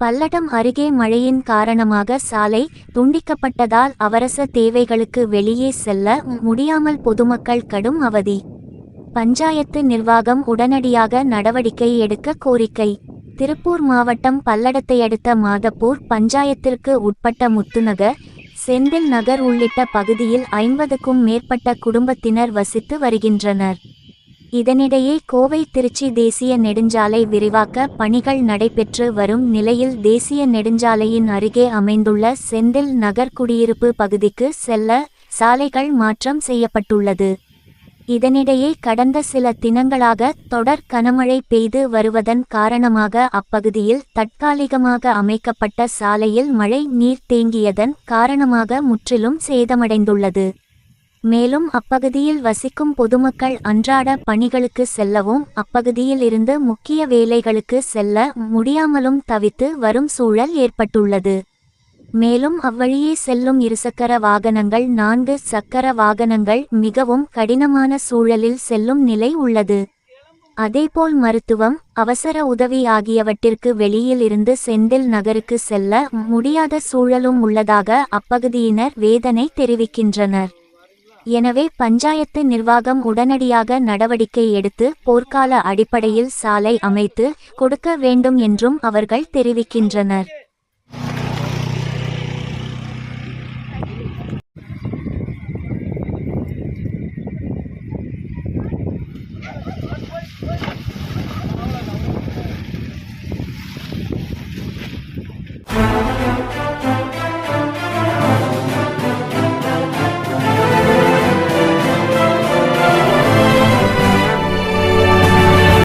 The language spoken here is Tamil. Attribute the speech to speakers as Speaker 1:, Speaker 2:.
Speaker 1: பல்லடம் அருகே மழையின் காரணமாக சாலை துண்டிக்கப்பட்டதால் அவரச தேவைகளுக்கு வெளியே செல்ல முடியாமல் பொதுமக்கள் கடும் அவதி. பஞ்சாயத்து நிர்வாகம் உடனடியாக நடவடிக்கை எடுக்க கோரிக்கை. திருப்பூர் மாவட்டம் பல்லடத்தை அடுத்த மாதப்பூர் பஞ்சாயத்திற்கு உட்பட்ட முத்துநகர் செந்தில் நகர் உள்ளிட்ட பகுதியில் ஐம்பதுக்கும் மேற்பட்ட குடும்பத்தினர் வசித்து வருகின்றனர். இதனிடையே கோவை திருச்சி தேசிய நெடுஞ்சாலை விரிவாக்க பணிகள் நடைபெற்று வரும் நிலையில் தேசிய நெடுஞ்சாலையின் அருகே அமைந்துள்ள செந்தில் நகர் குடியிருப்பு பகுதிக்கு செல்ல சாலைகள் மாற்றம் செய்யப்பட்டுள்ளது. இதனிடையே கடந்த சில தினங்களாக தொடர் கனமழை பெய்து வருவதன் காரணமாக அப்பகுதியில் தற்காலிகமாக அமைக்கப்பட்ட சாலையில் மழை நீர் தேங்கியதன் காரணமாக முற்றிலும் சேதமடைந்துள்ளது. மேலும் அப்பகுதியில் வசிக்கும் பொதுமக்கள் அன்றாட பணிகளுக்கு செல்லவும் அப்பகுதியில் இருந்து முக்கிய வேலைகளுக்கு செல்ல முடியாமலும் தவித்து வரும் சூழல் ஏற்பட்டுள்ளது. மேலும் அவ்வழியே செல்லும் இருசக்கர வாகனங்கள் நான்கு சக்கர வாகனங்கள் மிகவும் கடினமான சூழலில் செல்லும் நிலை உள்ளது. அதேபோல் மருத்துவம் அவசர உதவி ஆகியவற்றிற்கு வெளியில் இருந்து செந்தில் நகருக்கு செல்ல முடியாத சூழலும் உள்ளதாக அப்பகுதியினர் வேதனை தெரிவிக்கின்றனர். எனவே பஞ்சாயத்து நிர்வாகம் உடனடியாக நடவடிக்கை எடுத்து போர்க்கால அடிப்படையில் சாலை அமைத்து கொடுக்க வேண்டும் என்றும் அவர்கள் தெரிவிக்கின்றனர் What?